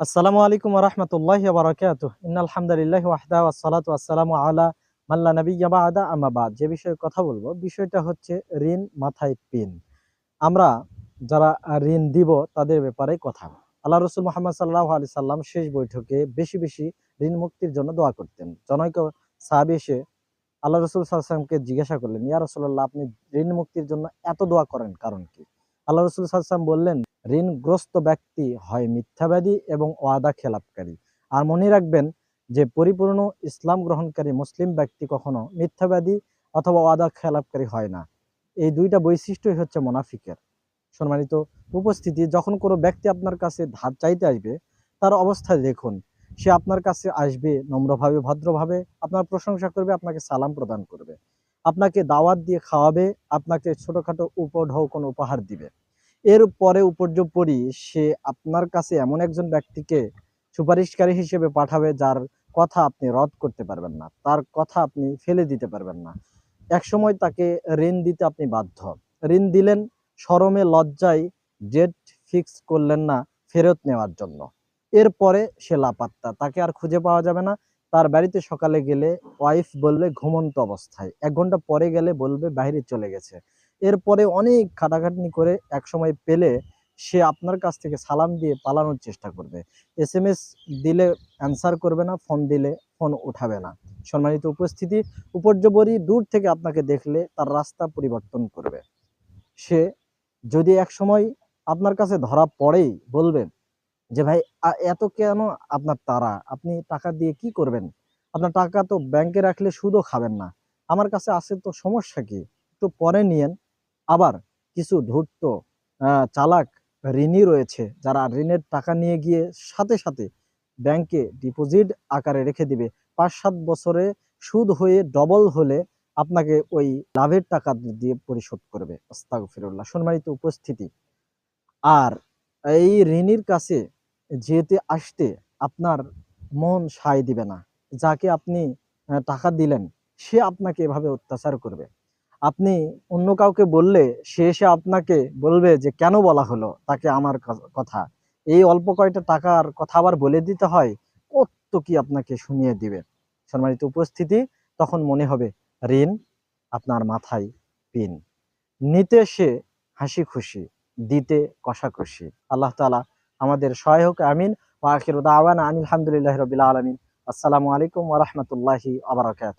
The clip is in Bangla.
আসসালামু আলাইকুম রহমতুল্লাহ বারকাত ইন্নাল হামদুলিল্লাহ ওয়াহদা ওয়াসসালাতু ওয়াসসালামু আলা মাল্লা নবিয়্যা বাদা আম্মা বাদ। যে বিষয়ে কথা বলব, বিষয়টা হচ্ছে ঋণ মাথায় পিন। আমরা যারা ঋণ দিব, তাদের ব্যাপারে কথা। আল্লাহ রসুল মোহাম্মদ সাল্লাহ আলি সাল্লাম শেষ বৈঠকে বেশি বেশি ঋণ মুক্তির জন্য দোয়া করতেন। জনৈক সাহাবি এসে আল্লাহ রসুল সাল্লামকে জিজ্ঞাসা করলেন, ইয়া রসুল্লাহ আপনি ঋণ মুক্তির জন্য এত দোয়া করেন কারণ কি? আল্লাহ রসুল সাল্লাম বললেন ঋণগ্রস্ত ব্যক্তি হয় মিথ্যাবাদী এবং ওয়াদা খেলাপকারী। আর মনে রাখবেন যে পরিপূর্ণ ইসলাম গ্রহণকারী মুসলিম ব্যক্তি কখনো মিথ্যাবাদী অথবা ওয়াদা খেলাপকারী হয় না। এই দুইটা বৈশিষ্ট্যই হচ্ছে মোনাফিকের। সম্মানিত উপস্থিতি, যখন কোনো ব্যক্তি আপনার কাছে ধার চাইতে আসবে, তার অবস্থা দেখুন। সে আপনার কাছে আসবে, নম্রভাবে, ভদ্রভাবে, আপনার প্রশংসা করবে, আপনাকে সালাম প্রদান করবে। আপনাকে দাওয়াত দিয়ে খাওয়াবে, আপনাকে ছোটখাটো উপঢৌ কোনো উপহার দিবে। এর পরে উপর্যুপরি সে আপনার কাছে এমন একজন ব্যক্তিকে সুপারিশকারী হিসেবে পাঠাবে যার কথা আপনি রদ করতে পারবেন না, তার কথা আপনি ফেলে দিতে পারবেন না। একসময় তাকে ঋণ দিতে আপনি বাধ্য। ঋণ দিলেন শরমে লজ্জায় ডেট ফিক্স করলেন না ফেরত নেওয়ার জন্য। এরপরে সে লাপাত্তা, তাকে আর খুঁজে পাওয়া যাবে না। তার বাড়িতে সকালে গেলে ওয়াইফ বলবে ঘুমন্ত অবস্থায়। এক ঘণ্টা পরে গেলে বলবে বাইরে চলে গেছে। এরপরে অনেক খাটাখাটনি করে এক সময় পেলে সে আপনার কাছ থেকে সালাম দিয়ে পালানোর চেষ্টা করবে। এস এম এস দিলে অ্যান্সার করবে না, ফোন দিলে ফোন উঠাবে না। সম্মানিত উপস্থিতি, উপর্যবরী দূর থেকে আপনাকে দেখলে তার রাস্তা পরিবর্তন করবে। সে যদি এক সময় আপনার কাছে ধরা পড়েই বলবেন যে, ভাই এত কেন আপনার তারা আপনি টাকা দিয়ে কি করবেন? আপনার টাকা তো ব্যাংকে রাখলে সুদও খাবেন না। আমার কাছে আছে তো সমস্যা কি? একটু পরে নিয়েন। আবার কিছু ধূর্ত চালাক ঋণী রয়েছে যারা ঋণের টাকা নিয়ে গিয়ে সাথে সাথে ব্যাংকে ডিপোজিট আকারে রেখে দিবে। পাঁচ সাত বছরে সুদ হয়ে ডবল হলে আপনাকে ওই লাভের টাকা দিয়ে পরিশোধ করবে। আস্তাগফিরুল্লাহ। সম্মানিত উপস্থিতি, আর এই ঋণীর কাছে যেতে আসতে আপনার মন সায় দিবে না। যাকে আপনি টাকা দিলেন, সে আপনাকে এভাবে অত্যাচার করবে। আপনি অন্য কাউকে বললে সে এসে আপনাকে বলবে যে, কেন বলা হলো? তাকে আমার কথা। এই অল্প কয়টা টাকার কথা আবার বলে দিতে হয়, কত কি আপনাকে শুনিয়ে দিবে। সম্মানিত উপস্থিতি, তখন মনে হবে ঋণ আপনার মাথায় পিন। নিতে সে হাসি খুশি, দিতে কষাকষি আল্লাহ তালা আমাদের সহায়ক আমিন। ওয়া আখিরু দাওয়ানা আনিল হামদুলিল্লাহি রাব্বিল আলামিন। আসসালামু আলাইকুম ওয়া রাহমাতুল্লাহি ওয়া বারাকাতুহু।